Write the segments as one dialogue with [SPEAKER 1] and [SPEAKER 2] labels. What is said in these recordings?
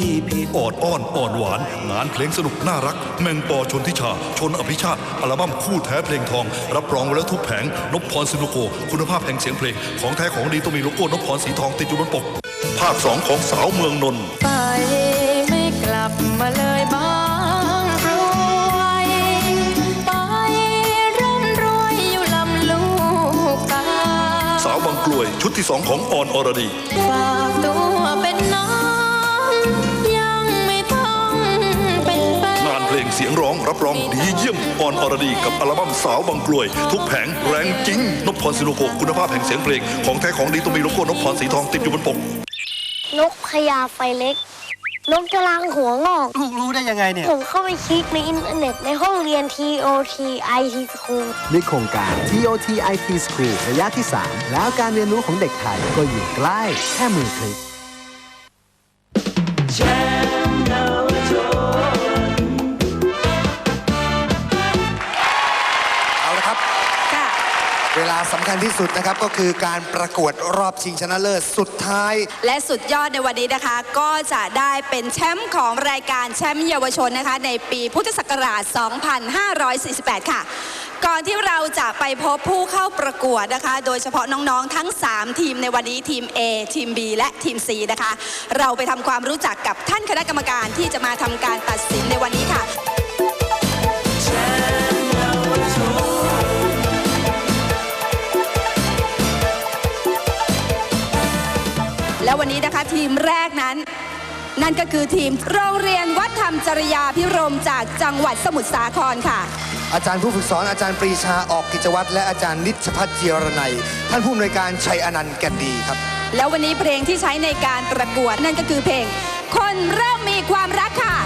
[SPEAKER 1] พี่ผิด
[SPEAKER 2] ออดอ้อนอ่อนหวาน งานเพลงสนุกน่ารัก แมงปอชนทิชา ชนอภิชาติ อัลบั้มคู่แท้เพลงทอง รับรองไว้แล้วทุกแผงนพพรซิโนโก คุณภาพแห่งเสียงเพลง ของแท้ของดีต้องมีโลโก้นพพรสีทองติดอยู่บนปก ภาคสองของสาวเมืองนนท์
[SPEAKER 3] ไปไม่กลับมาเลยบางกรวยไปร่ำรวยอยู่ลำลูกกา
[SPEAKER 2] สาวบางกลวยชุดที่สองของออนอรดี
[SPEAKER 3] ฝากตัว เพ
[SPEAKER 2] ลงเสียงร้องรับรองดีเยี่ยมออนอรดีกับอัลบั้มสาวบางกลวย ทุกแผงแรงจริงนพพรซิโนโกคุณภาพแห่งเสียงเพลง ของแท้ของดีต้องมีโลโก้นพพรสีทองติดอยู่บนปก
[SPEAKER 4] นกพญาไฟเล็ก นกกระลังหัวงอก
[SPEAKER 1] ลูกรู้ได้ยังไงเนี่ย
[SPEAKER 4] ผมเข้าไปคลิกในอินเทอร์เน็ตในห้องเรียน TOT IT School
[SPEAKER 5] ด้วยโครงการ TOT IT School ระยะที่ 3 แล้วการเรียนรู้ของเด็กไทยก็อยู่ใกล้แค่มือคลิก
[SPEAKER 6] สำคัญที่สุดนะครับก็คือการประกวดรอบชิงชนะเลิศสุดท้าย
[SPEAKER 7] และสุดยอดในวันนี้นะคะ ก็จะได้เป็นแชมป์ของรายการแชมป์เยาวชนนะคะ ในปีพุทธศักราช 2548 ค่ะก่อนที่เราจะไปพบผู้เข้าประกวดนะคะ โดยเฉพาะน้องๆ ทั้ง 3 ทีมในวันนี้ทีม A ทีม B และทีม C นะคะ เราไปทำความรู้จักกับท่านคณะกรรมการที่จะมาทำการตัดสินในวันนี้ค่ะ และวันนี้นะคะทีมแรกนั้น นั่นก็คือทีมโรงเรียนวัดธรรมจริยาพิรมจากจังหวัดสมุทรสาครค่ะ
[SPEAKER 6] อาจารย์ผู้ฝึกสอนอาจารย์ปรีชาออกกิจวัตรและอาจารย์นิชพัฒน์เจียรนัยท่านผู้อำนวยการชัยอนันต์แก่นดีครับ
[SPEAKER 7] แล้ววันนี้เพลงที่ใช้ในการประกวดนั่นก็คือเพลง คนเริ่มมีความรักค่ะ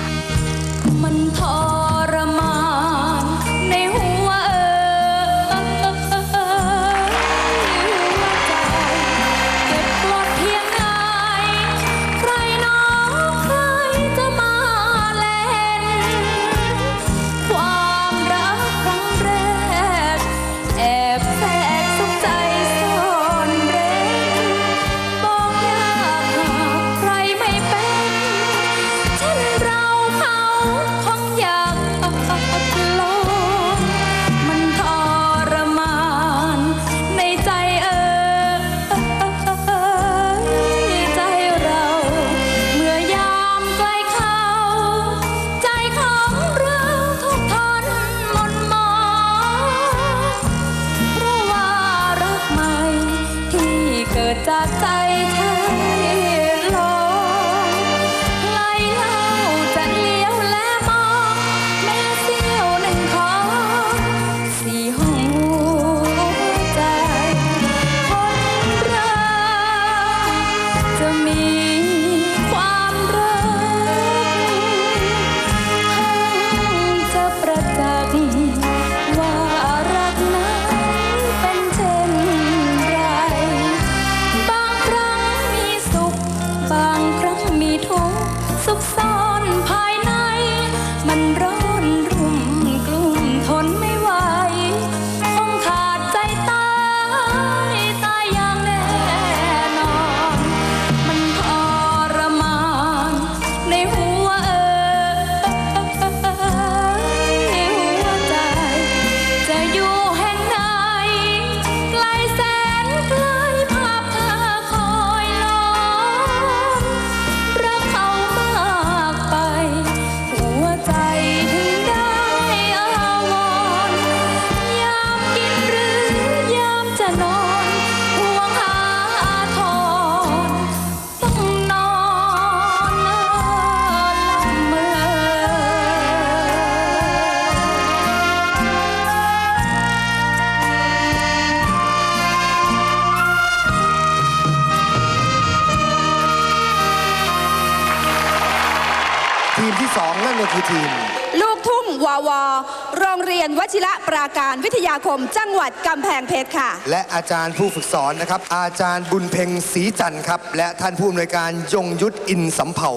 [SPEAKER 7] ยนวชิระปราการวิทยาคม จังหวัดกำแพงเพชรค่ะ
[SPEAKER 6] และอาจารย์ผู้ฝึกสอนนะครับ อาจารย์บุญเพ็งศรีจันทร์ครับ และท่านผู้อำนวยการยงยุทธอินสำเภา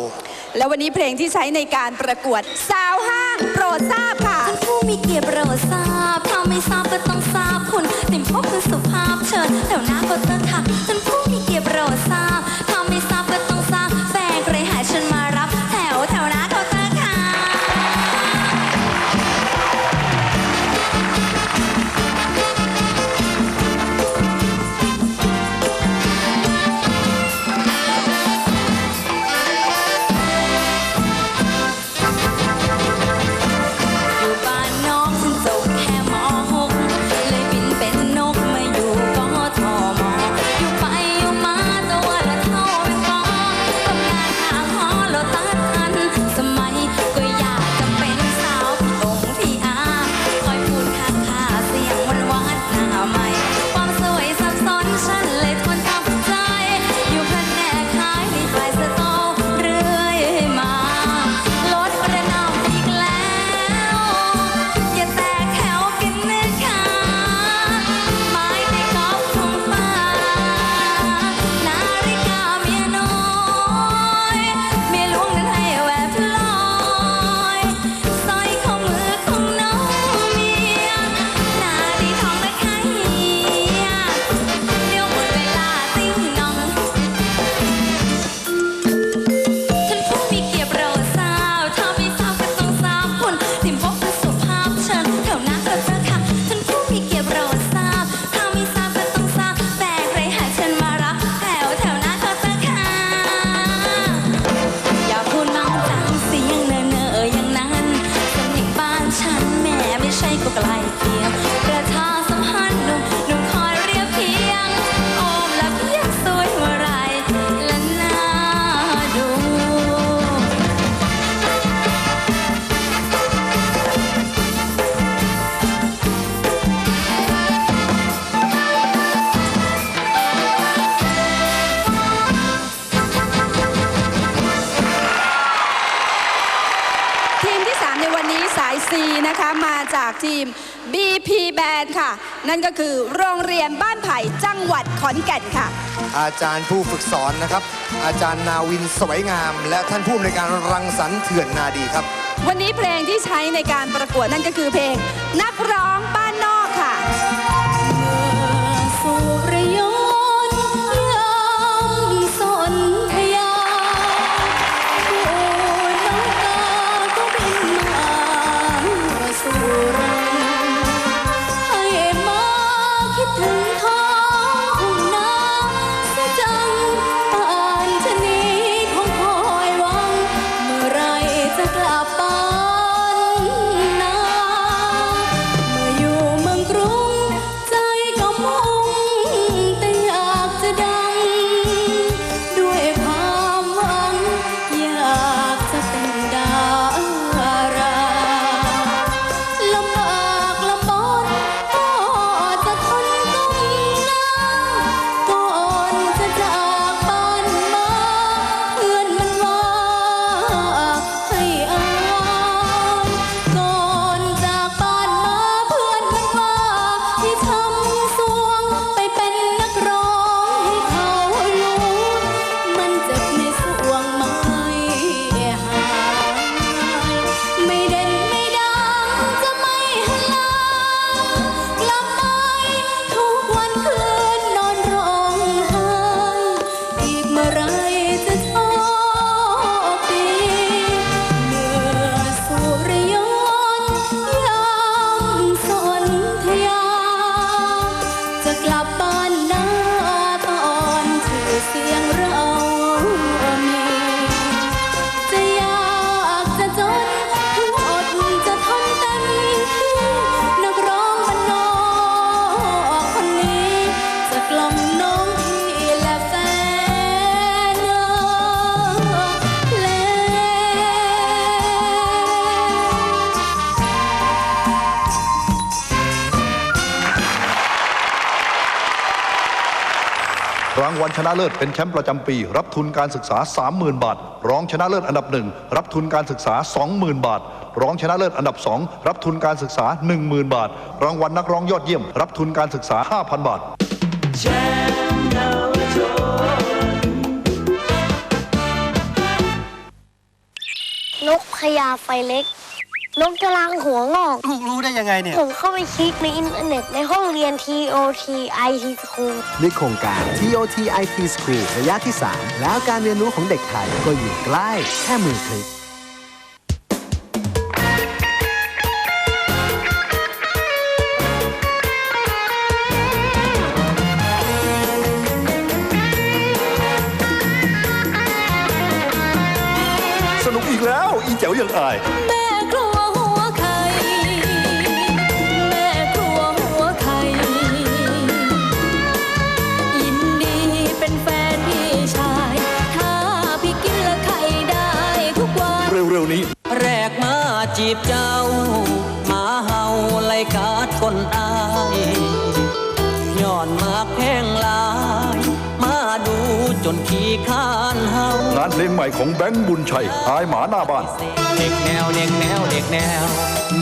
[SPEAKER 7] และวันนี้เพลงที่ใช้ในการประกวดสาวห้างโปรดทราบค่ะ
[SPEAKER 3] ท่านผู้มีเกียรติโปรดทราบถ้าไม่ทราบก็ต้องทราบคุณติ่มพบคือสุภาพเชิญแถวหน้าก็เตอร์ค่ะ
[SPEAKER 7] วันนี้สาย C นะคะ มาจากทีม BP Band ค่ะ นั่นก็คือโรงเรียนบ้านไผ่จังหวัดขอนแก่นค่ะ
[SPEAKER 6] อาจารย์ผู้ฝึกสอนนะครับ อาจารย์นาวินสวยงาม และท่านผู้อำนวยการรังสรรค์เถื่อนนาดีครับ
[SPEAKER 7] วันนี้เพลงที่ใช้ในการประกวดนั่นก็คือเพลงนักร้องบ้านา
[SPEAKER 8] งวัลชนะเลิ
[SPEAKER 2] ศเป็นแชมป์ประจำปี รับทุนการศึกษา 30,000 บาท รองชนะเลิศอันดับหนึ่งรับทุนการศึกษา 20,000 บาท รองชนะเลิศอันดับสองรับทุนการศึกษา 10,000 บาท รางวัลนักร้องยอดเยี่ยม รับทุนการศึกษา 5,000 บาท
[SPEAKER 9] นกพญาไฟเล็ก นกกระลังหัวงอก
[SPEAKER 6] ลูกรู้ได้ยังไงเนี่ย
[SPEAKER 9] ผมเข้าไปคลิกในอินเทอร์เน็ตในห้องเรียน TOT IT School
[SPEAKER 5] ในโครงการ TOT IT School ระยะที่ 3 แล้วการเรียนรู้ของเด็กไทยก็อยู่ใกล้แค่มือคลิก
[SPEAKER 2] สนุกอีกแล้ว อีแจ๋วยังอาย
[SPEAKER 10] จีบเจ้า มาเฮาไล่กาดคนอายย้อนมากแพงหลาย มาดูจนขี้ข้านเฮางา
[SPEAKER 2] นเพลงใหม่ของแบงค์บุญชัยอายหมาหน้าบ้าน
[SPEAKER 10] เด็กแนวเด็กแนวเด็กแนว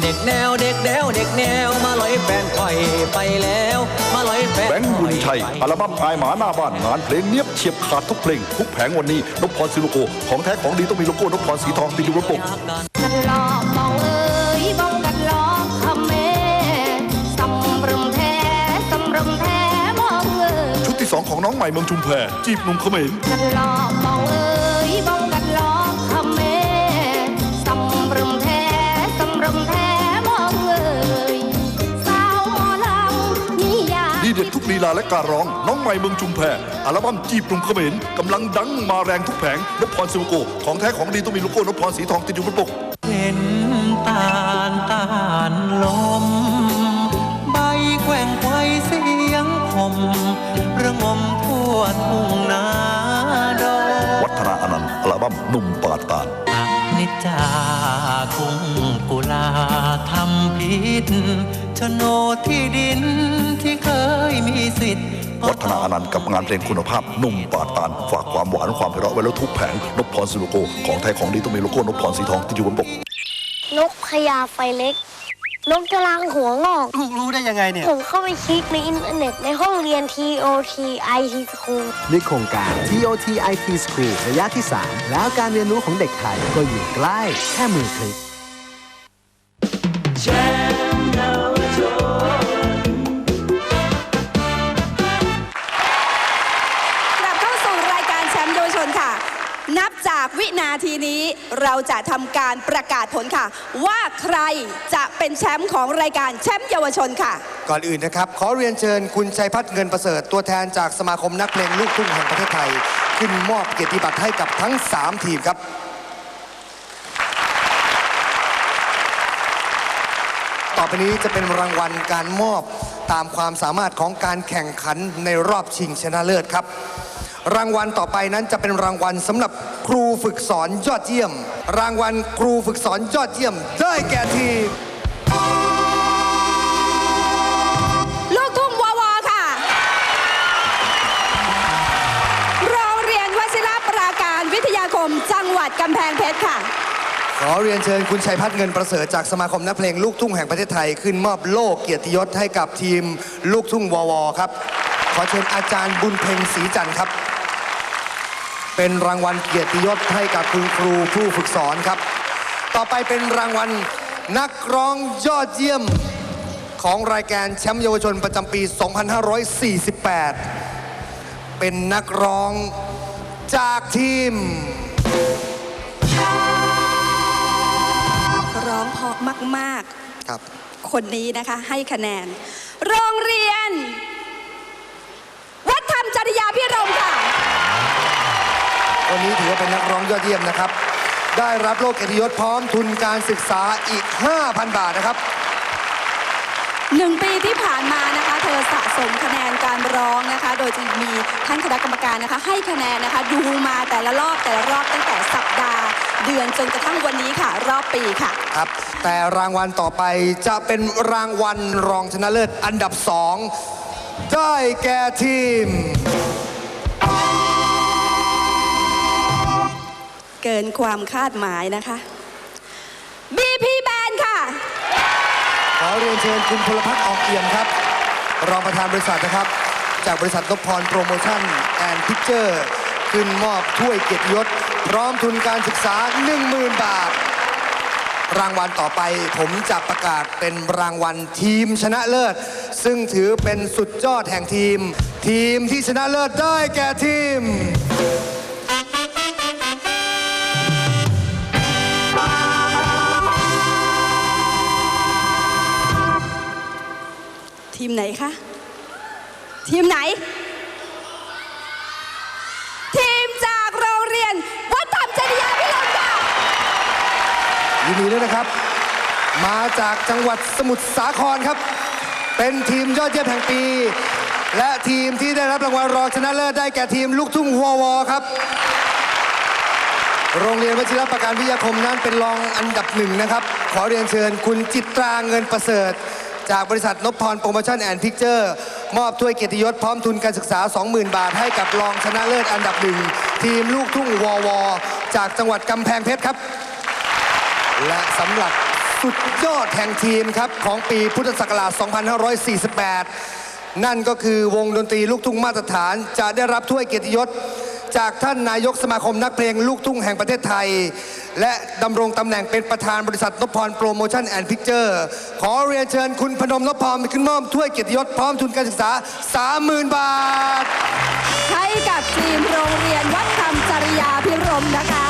[SPEAKER 10] เด็กแนวเด็กแนวเด็กแนวมาลอยแฟนข่อยไปแล้ว มาลอยแฟน
[SPEAKER 2] แบงค์บุญชัยอัลบั้มอายหมาหน้าบ้านงานเพลงเนียบเฉียบขาดทุกเพลง ทุกแผงวันนี้นพพรซิโลโก ของแท้ของดีต้องมีโลโก้นพพรสีทองติดอยู่บนปก
[SPEAKER 4] กันหลอก ม่เมือง
[SPEAKER 2] ชุมแพจีบหนุ่มเขมร
[SPEAKER 4] กันหลอกมองเอ้ยบ้องกันหลอกคำแม่สำรมแท้สำรมแท้มองเอ้ยสาวหมอลำนี่อยาก
[SPEAKER 2] ดีเด็ดทุกลีลาและการร้อง น้องใหม่เมืองชุมแพอัลบั้มจีบหนุ่มเขมรกำลังดังมาแรงทุกแผงนพพรซิโลโก ของแท้ของดีต้องมีโลโก้นพพรสีทองติดอยู่บนปก
[SPEAKER 10] เห็น
[SPEAKER 2] นันต์อัลบั้มหนุ่มปาดตาน
[SPEAKER 10] นิจจาคุ้งกุลาทำผิดโฉนดที่ดินที่เคยมีสิทธิ์
[SPEAKER 2] วัฒนาอนันต์กับงานเพลงคุณภาพหนุ่มปาดตานฝากความหวานความไพเราะไว้แล้วทุกแผงนพพรซิโลโก ของแท้ของดีต้องมีโลโก้นพพรสีทองติดอยู่บนปก
[SPEAKER 4] นกพญาไฟเล็ก นกกระลังหัวงอก
[SPEAKER 6] ลูกรู้ได้ยังไงเนี่ย
[SPEAKER 4] ผมเข้าไปคลิกในอินเทอร์เน็ตในห้องเรียน TOT IT School
[SPEAKER 5] ด้วยโครงการ TOT IT School ระยะที่ 3 แล้วการเรียนรู้ของเด็กไทยก็อยู่ใกล้แค่มือคลิก
[SPEAKER 1] ก นาทีนี้เราจะทำการประกาศผลค่ะ ว่าใครจะเป็นแชมป์ของรายการแชมป์เยาวชนค่ะ
[SPEAKER 6] ก่อนอื่นนะครับ ขอเรียนเชิญคุณชัยพัฒน์เงินประเสริฐตัวแทนจากสมาคมนักเพลงลูกทุ่งแห่งประเทศไทย ขึ้นมอบเกียรติบัตรให้กับทั้ง 3 ทีมครับ ต่อไปนี้จะเป็นรางวัลการมอบตามความสามารถของการแข่งขันในรอบชิงชนะเลิศครับ รางวัลต่อไปนั้นจะเป็นรางวัลสำหรับครูฝึกสอนยอดเยี่ยม รางวัลครูฝึกสอนยอดเยี่ยม ได้แก่ทีม
[SPEAKER 1] ลูกทุ่งวอวอค่ะ โรงเรียนวชิรปราการวิทยาคมจังหวัดกำแพงเพชรค่ะ
[SPEAKER 6] ขอเรียนเชิญคุณชัยพัฒน์เงินประเสริฐจากสมาคมนักเพลงลูกทุ่งแห่งประเทศไทยขึ้นมอบโล่เกียรติยศให้กับทีมลูกทุ่งวอวครับ ขอเชิญอาจารย์บุญเพ็งศรีจันทร์ครับ เป็นรางวัลเกียรติยศให้กับคุณครูผู้ฝึกสอนครับ ต่อไปเป็นรางวัลนักร้องยอดเยี่ยมของรายการแชมป์เยาวชนประจำปี 2548 เป็นนักร้องจากทีม
[SPEAKER 1] ร้องเพราะมาก
[SPEAKER 6] ครับ
[SPEAKER 1] ๆคนนี้นะคะให้คะแนน โรงเรียน วัดธรรมจริยาพิรมย์ค่ะ
[SPEAKER 6] วันนี้ถือว่าเป็นนักร้องยอดเยี่ยมนะครับ ได้รับโล่เกียรติยศพร้อมทุนการศึกษาอีก 5,000 บาทนะครับ
[SPEAKER 1] หนึ่งปีที่ผ่านมานะคะ เธอสะสมคะแนนการร้องนะคะ โดยจะมีท่านคณะกรรมการนะคะ ให้คะแนนนะคะดูมาแต่ละรอบแต่ละรอบตั้งแต่สัปดาห์ เดือนจนกระทั่งวันนี้ค่ะ รอบปีค่ะ
[SPEAKER 6] ครับ แต่รางวัลต่อไปจะเป็นรางวัลรองชนะเลิศอันดับสองได้แก่ทีม
[SPEAKER 1] เกินความคาดหมายนะคะ BP Band ค่ะ
[SPEAKER 6] ขอเรียนเชิญคุณพลพัฒน์ออกเอี่ยมครับ รองประธานบริษัทนะครับ จากบริษัทนพพรโปรโมชั่นแอนด์พิเจอร์ขึ้นมอบถ้วยเกียรติยศ พร้อมทุนการศึกษา 10,000 บาท รางวัลต่อไปผมจะประกาศเป็นรางวัลทีมชนะเลิศ ซึ่งถือเป็นสุดยอดแห่งทีม ทีมที่ชนะเลิศได้แก่ทีม
[SPEAKER 1] ทีมไหนคะ ทีมไหน ทีมจากโรงเรียน วัดธรรมจริยาพิรมย์ค่ะ
[SPEAKER 6] ยินดีด้วยนะครับ มาจากจังหวัดสมุทรสาครครับ เป็นทีมยอดเยี่ยมแห่งปี และทีมที่ได้รับรางวัลรองชนะเลิศได้แก่ทีมลูกทุ่งวอวครับ โรงเรียนวชิรประการวิทยาคมนั้นเป็นรองอันดับหนึ่งนะครับ ขอเรียนเชิญคุณจิตราเงินประเสริฐ จากบริษัทนพพรโปรโมชั่นแอนด์พิกเจอร์มอบถ้วยเกียรติยศพร้อมทุนการศึกษา 20,000 บาท ให้กับรองชนะเลิศอันดับหนึ่งทีมลูกทุ่งวอวจากจังหวัดกำแพงเพชรครับ และสำหรับสุดยอดแห่งทีมครับ ของปีพุทธศักราช 2548 นั่นก็คือวงดนตรีลูกทุ่งมาตรฐานจะได้รับถ้วยเกียรติยศ จากท่านนายกสมาคมนักเพลงลูกทุ่งแห่งประเทศไทย และดำรงตำแหน่งเป็นประธานบริษัทนพพรโปรโมชั่นแอนด์พิกเจอร์ขอเรียนเชิญคุณพนมนพพรขึ้นมอบถ้วยเกียรติยศพร้อมทุนการศึกษา 30,000 บาท
[SPEAKER 1] ให้กับทีมโรงเรียนวัดธรรมจริยาพิรมนะคะ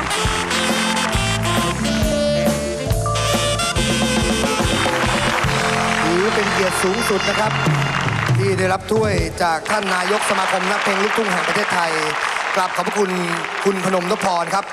[SPEAKER 6] ถือเป็นเกียรติสูงสุดนะครับ ที่ได้รับถ้วยจากท่านนายกสมาคมนักเพลงลูกทุ่งแห่งประเทศไทย กราบขอบพระคุณคุณพนมนพพรครับ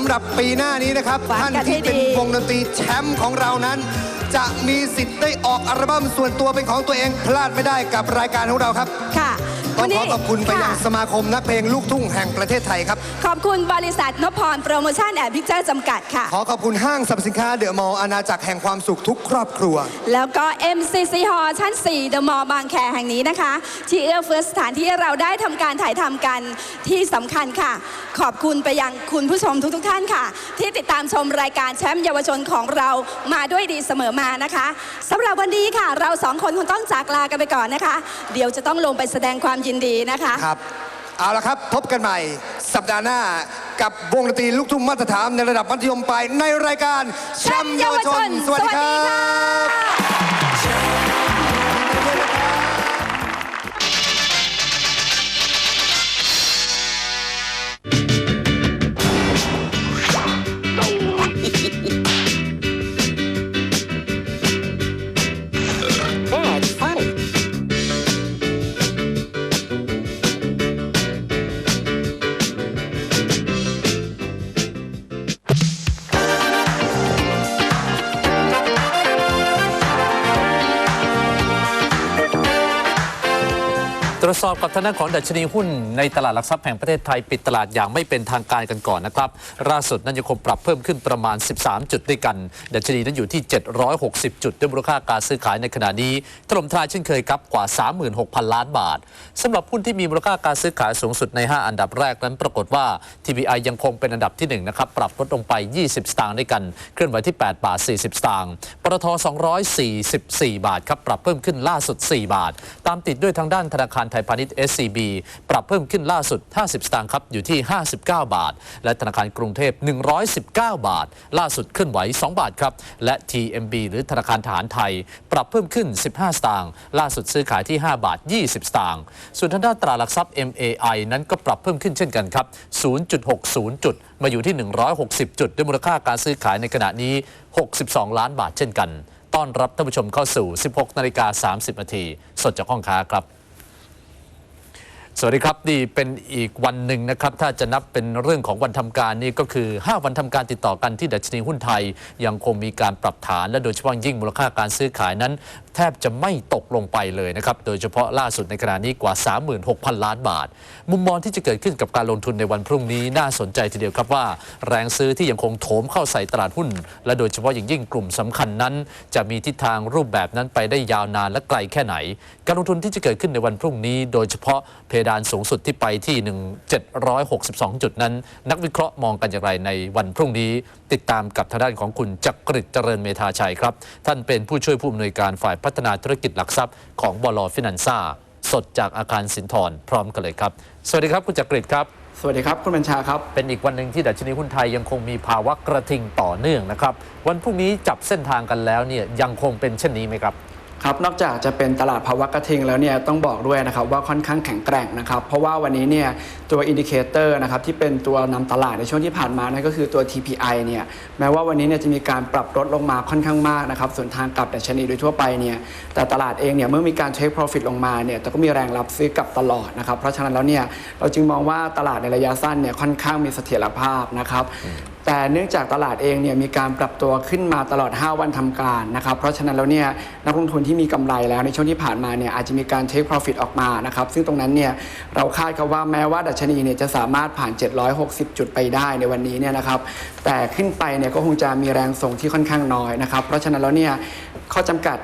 [SPEAKER 6] ำหรับปีหน้านี้นะครับ
[SPEAKER 1] ฟัง
[SPEAKER 6] ท่าน
[SPEAKER 1] กันให้
[SPEAKER 6] ที่เป็น
[SPEAKER 1] ดี
[SPEAKER 6] วงดนตรีแชมป์ของเรานั้น จะมีสิทธิ์ได้ออกอัลบั้มส่วนตัวเป็นของตัวเองพลาดไม่ได้กับรายการของเราครับ
[SPEAKER 1] ค่ะ
[SPEAKER 6] ต้องขอขอบคุณไปยัง
[SPEAKER 1] ค่ะ
[SPEAKER 6] สมาคมนักเพลงลูกทุ่งแห่งประเทศไทยครับ
[SPEAKER 1] ขอบคุณบริษัทนพพรโปรโมชั่นแอนด์พิกเจอร์จำกัดค่ะ
[SPEAKER 6] ขอขอบคุณห้างสรรพสินค้าเดอะมอลล์อาณาจักรแห่งความสุขทุกครอบครัว
[SPEAKER 1] แล้วก็ MCC Hall ชั้น4 The Mall บางแคแห่งนี้นะคะ ที่เอื้อเฟื้อสถานที่ให้เราได้ทำการถ่ายทำกันที่สำคัญค่ะ ขอบคุณไปยังคุณผู้ชมทุก ๆ ท่านค่ะ ที่ติดตามชมรายการแชมป์เยาวชนของเรามาด้วยดีเสมอมานะคะสำหรับวันนี้ค่ะ เราสองคนคงต้องจากลากันไปก่อนนะคะ เดี๋ยวจะต้องลงไปแสดงความยินดีนะคะ
[SPEAKER 6] ครับ เอาละครับพบกันใหม่ สัปดาห์หน้ากับวงดนตรีลูกทุ่งมาตรฐานในระดับมัธยมปลายในรายการแชมป์เยาวชน สวัสดีครับ
[SPEAKER 11] รวจสอบกับทางด้านของดัชนีหุ้นในตลาดหลักทรัพย์แห่งประเทศไทยปิดตลาดอย่างไม่เป็นทางการกันก่อนนะครับล่าสุดนั้นยังคงปรับเพิ่มขึ้นประมาณ 13 จุดด้วยกัน ดัชนีนั้นอยู่ที่ 760 จุดด้วยมูลค่าการซื้อขายในขณะนี้ถล่มทลายเช่นเคยครับกว่า 36,000 ล้านบาทสำหรับหุ้นที่มีมูลค่าการซื้อขายสูงสุดใน 5 อันดับแรกนั้นปรากฏว่า TBI ยังคงเป็นอันดับที่1นะครับปรับลดลงไป 20 สตางค์ด้วยกัน เคลื่อนไหวที่ 8 บาท 40 สตางค์ปตท244 บาทครับปรับเพิ่มขึ้นล่าสุด 4 บาท ตามติดด้วยทางด้านธนาคารทยพาณิชย์ SCB ปรับเพิ่มขึ้นล่าสุด 50 สตางค์ครับ อยู่ที่ 59 บาท และธนาคารกรุงเทพ 119 บาท ล่าสุดเคลื่อนไหว 2 บาทครับ และ TMB หรือธนาคารทหารไทย ปรับเพิ่มขึ้น 15 สตางค์ ล่าสุดซื้อขายที่ 5 บาท 20 สตางค์ ส่วนทางด้านตราหลักทรัพย์ MAI นั้นก็ปรับเพิ่มขึ้นเช่นกันครับ 0.60 จุด มาอยู่ที่ 160 จุด ด้วยมูลค่าการซื้อขายในขณะนี้ 62 ล้านบาทเช่นกัน ต้อนรับท่านผู้ชมเข้าสู่ 16 นาฬิกา 30 นาที สดจากห้องค้าครับ สวัสดีครับนี่เป็นอีกวันหนึ่งนะครับ ถ้าจะนับเป็นเรื่องของวันทำการนี่ก็คือ 5 วันทำการติดต่อกันที่ดัชนีหุ้นไทย ยังคงมีการปรับฐานและโดยเฉพาะยิ่งมูลค่าการซื้อขายนั้น แทบจะไม่ตกลงไปเลยนะครับ โดยเฉพาะล่าสุดในขณะนี้กว่า 36,000 ล้านบาท มุมมองที่จะเกิดขึ้นกับการลงทุนในวันพรุ่งนี้น่าสนใจทีเดียวครับว่า แรงซื้อที่ยังคงโถมเข้าใส่ตลาดหุ้น และโดยเฉพาะอย่างยิ่งกลุ่มสำคัญนั้น จะมีทิศทางรูปแบบนั้นไปได้ยาวนานและไกลแค่ไหน การลงทุนที่จะเกิดขึ้นในวันพรุ่งนี้ โดยเฉพาะเพดานสูงสุดที่ไปที่ 1762 จุดนั้น นักวิเคราะห์มองกันอย่างไรในวันพรุ่งนี้ ติดตามกับทางด้านของคุณจักริดเจริญเมธาชัยครับ ท่านเป็นผู้ช่วยผู้อำนวยการฝ่ายพัฒนาธุรกิจหลักทรัพย์ของบลฟินันซ่าสดจากอาคารสินทรพร้อมกันเลยครับ สวัสดีครับคุณจักริดครับ
[SPEAKER 12] สวัสดีครับ คุณบัญชาครับ
[SPEAKER 11] เป็นอีกวันหนึ่งที่ดัชนีหุ้นไทยยังคงมีภาวะกระทิงต่อเนื่องนะครับ วันพรุ่งนี้จับเส้นทางกันแล้วเนี่ยยังคงเป็นเช่นนี้ไหมครับ
[SPEAKER 12] ครับนอกจากจะเป็นตลาดภาวะกระทิงแล้วเนี่ยต้องบอกด้วยนะครับว่าค่อนข้างแข็งแกร่งนะครับเพราะว่าวันนี้เนี่ยตัวอินดิเคเตอร์นะครับที่เป็นตัวนำตลาดในช่วงที่ผ่านมานั่นก็คือตัว TPI เนี่ยแม้ว่าวันนี้เนี่ยจะมีการปรับลดลงมาค่อนข้างมากนะครับส่วนทางกลับดัชนีโดยทั่วไปเนี่ยแต่ตลาดเองเนี่ยเมื่อมีการเทค profit ลงมาเนี่ยแต่ก็มีแรงรับซื้อกลับตลอดนะครับเพราะฉะนั้นแล้วเนี่ยเราจึงมองว่าตลาดในระยะสั้นเนี่ยค่อนข้างมีเสถียรภาพนะครับ แต่เนื่องจากตลาดเองเนี่ยมีการปรับตัวขึ้นมาตลอด 5 วันทำการนะครับเพราะฉะนั้นแล้วเนี่ยนักลงทุนที่มีกำไรแล้วในช่วงที่ผ่านมาเนี่ยอาจจะมีการ take profit ออกมานะครับซึ่งตรงนั้นเนี่ยเราคาดครับว่าแม้ว่าดัชนีเนี่ยจะสามารถผ่าน 760 จุดไปได้ในวันนี้เนี่ยนะครับแต่ขึ้นไปเนี่ยก็คงจะมีแรงส่งที่ค่อนข้างน้อยนะครับเพราะฉะนั้นแล้วเนี่ยข้อจำกัด